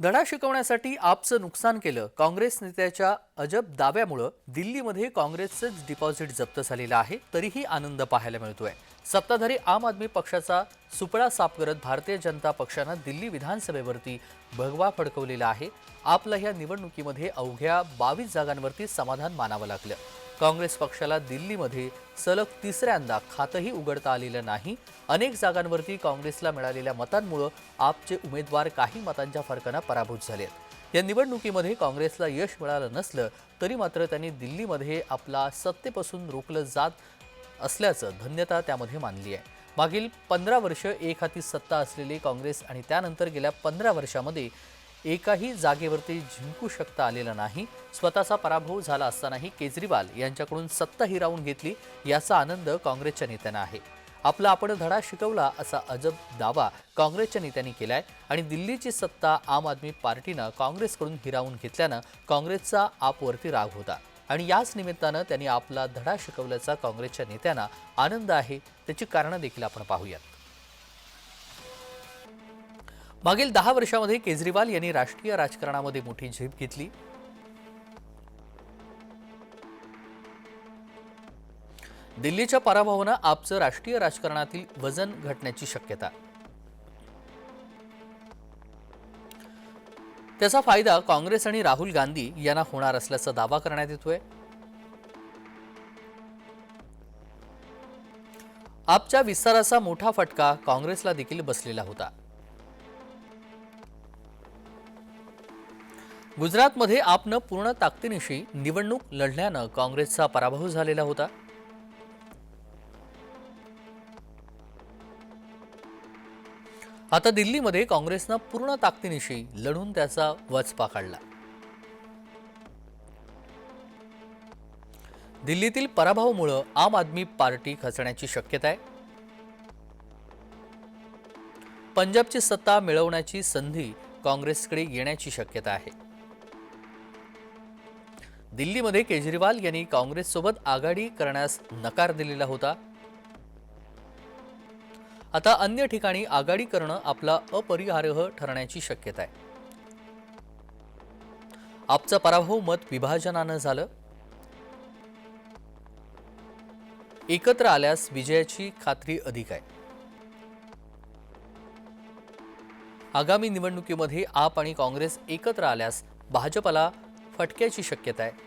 धडा शिकवण्यासाठी आपचं नुकसान केलं. काँग्रेस नेत्याच्या अजब दाव्यामुळं दिल्लीमध्ये काँग्रेसचंच डिपॉझिट जप्त झालेलं आहे तरीही आनंद पाहायला मिळतोय. सत्ताधारी आम आदमी पक्षाचा सुपडा साफ करत भारतीय जनता पक्षानं दिल्ली विधानसभेवरती भगवा फडकवलेला आहे. आपला ह्या निवडणुकीमध्ये अवघ्या बावीस जागांवरती समाधान मानावं लागलं. काँग्रेस पक्षाला दिल्लीमध्ये सलग तिसऱ्यांदा खातंही उघडता आलेलं नाही. अनेक जागांवरती काँग्रेसला मिळालेल्या मतांमुळं आपचे उमेदवार काही मतांच्या फरकानं पराभूत झाले आहेत या निवडणुकीमध्ये काँग्रेसला यश मिळालं नसलं तरी मात्र त्यांनी दिल्लीमध्ये आपला सत्तेपासून रोखलं जात असल्याचं धन्यता त्यामध्ये मानली आहे. मागील पंधरा वर्ष एक हाती सत्ता असलेली काँग्रेस आणि त्यानंतर गेल्या पंधरा वर्षामध्ये एकाही जागेवरती जिंकू शकता आलेलं नाही. स्वतःचा पराभव झाला असतानाही केजरीवाल यांच्याकडून सत्ता हिरावून घेतली याचा आनंद काँग्रेसच्या नेत्यांना आहे. आपला आपण धडा शिकवला असा अजब दावा काँग्रेसच्या नेत्यांनी केलाय आणि दिल्लीची सत्ता आम आदमी पार्टीनं काँग्रेसकडून हिरावून घेतल्यानं काँग्रेसचा आपवरती राग होता. आणि याच निमित्तानं त्यांनी आपला धडा शिकवल्याचा काँग्रेसच्या नेत्यांना आनंद आहे. त्याची कारणं देखील आपण पाहूयात. मागील दहा वर्षामध्ये केजरीवाल यांनी राष्ट्रीय राजकारणामध्ये मोठी झेप घेतली. दिल्लीच्या पराभवानं आपचं राष्ट्रीय राजकारणातील वजन घटण्याची शक्यता. त्याचा फायदा काँग्रेस आणि राहुल गांधी यांना होणार असल्याचा दावा करण्यात येतोय. आपच्या विस्ताराचा मोठा फटका काँग्रेसला देखील बसलेला होता. गुजरातमध्ये आपनं पूर्ण ताकदीनिशी निवडणूक लढल्यानं काँग्रेसचा पराभव झालेला होता. आता दिल्लीमध्ये काँग्रेसनं पूर्ण ताकदीनिशी लढून त्याचा वचपा काढला. दिल्लीतील पराभवामुळं आम आदमी पार्टी खचण्याची शक्यता आहे पंजाबची सत्ता मिळवण्याची संधी काँग्रेसकडे येण्याची शक्यता आहे. दिल्लीमध्ये केजरीवाल यांनी काँग्रेससोबत आघाडी करण्यास नकार दिलेला होता. आता अन्य ठिकाणी आघाडी करणं आपला अपरिहार्य ठरण्याची शक्यता आहे. आपचा पराभव मत विभाजनानं झालं. एकत्र आल्यास विजयाची खात्री अधिक आहे. आगामी निवडणुकीमध्ये आप आणि काँग्रेस एकत्र आल्यास भाजपला फटक्याची शक्यता आहे.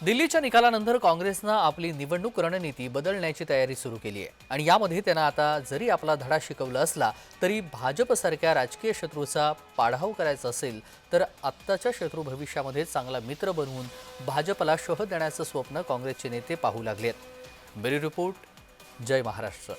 दिल्लीच्या निकालानंतर काँग्रेसनं आपली निवडणूक रणनीती बदलण्याची तयारी सुरू केली आहे. आणि यामध्ये त्यांना आता जरी आपला धडा शिकवला असला तरी भाजपसारख्या राजकीय शत्रूचा पाढाव करायचा असेल तर आत्ताच्या शत्रू भविष्यामध्ये चांगला मित्र बनवून भाजपला शह देण्याचं स्वप्न काँग्रेसचे नेते पाहू लागले ब्युरो रिपोर्ट जय महाराष्ट्र.